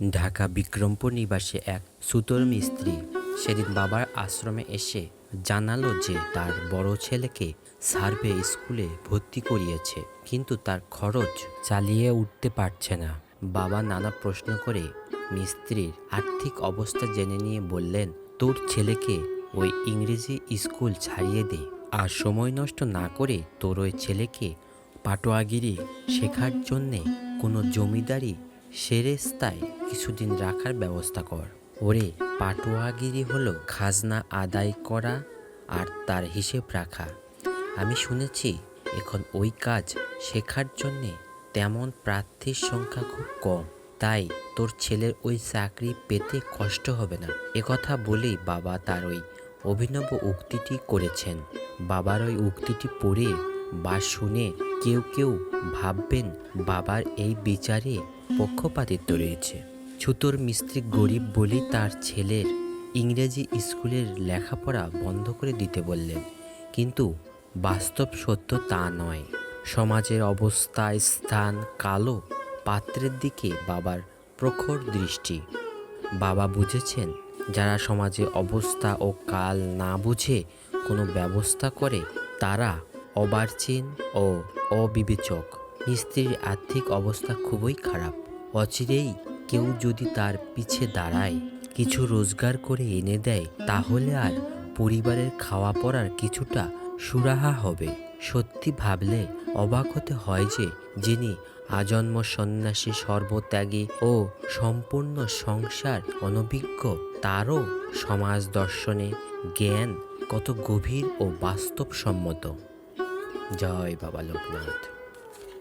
ঢাকা বিক্রমপুর নিবাসী এক সুতোর মিস্ত্রি সেদিন বাবার আশ্রমে এসে জানালো যে তার বড় ছেলেকে সার্ভে স্কুলে ভর্তি করিয়েছে, কিন্তু তার খরচ চালিয়ে উঠতে পারছে না। বাবা নানা প্রশ্ন করে মিস্ত্রির আর্থিক অবস্থা জেনে নিয়ে বললেন, তোর ছেলেকে ওই ইংরেজি স্কুল ছাড়িয়ে দে আর সময় নষ্ট না করে তোর ওই ছেলেকে পাটোয়াগিরি শেখার জন্যে কোনো জমিদারি সেরেস্তায় কিছুদিন রাখার ব্যবস্থা কর। ওরে, পাটোয়াগিরি হলো খাজনা আদায় করা আর তার হিসেব রাখা। আমি শুনেছি, এখন ওই কাজ শেখার জন্যে তেমন প্রার্থীর সংখ্যা খুব কম। তাই তোর ছেলের ওই চাকরি পেতে কষ্ট হবে না। একথা বলেই বাবা তার ওই অভিনব উক্তিটি করেছেন। বাবার ওই উক্তিটি পড়ে বা শুনে কেউ কেউ ভাববেন বাবার এই বিচারে পক্ষপাতিত্ব রয়েছে। ছুতোর মিস্ত্রি গরিব বলেই তার ছেলের ইংরেজি স্কুলের লেখাপড়া বন্ধ করে দিতে বললেন। কিন্তু বাস্তব সত্য তা নয়। সমাজের অবস্থা, স্থান, কালো পাত্রের দিকে বাবার প্রখর দৃষ্টি। বাবা বুঝেছেন, যারা সমাজে অবস্থা ও কাল না বুঝে কোনো ব্যবস্থা করে, তারা অবার্চিন ও অবিবেচক। মিস্ত্রির আর্থিক অবস্থা খুবই খারাপ। অচিরেই কেউ যদি তার পিছে দাঁড়ায়, কিছু রোজগার করে এনে দেয়, তাহলে আর পরিবারের খাওয়া পড়ার কিছুটা সুরাহা হবে। সত্যি ভাবলে অবাক হতে হয় যে, যিনি আজন্ম সন্ন্যাসী সর্বত্যাগী ও সম্পূর্ণ সংসার অনভিজ্ঞ, তারও সমাজ দর্শনে জ্ঞান কত গভীর ও বাস্তবসম্মত। জয় বাবা লোকনাথ।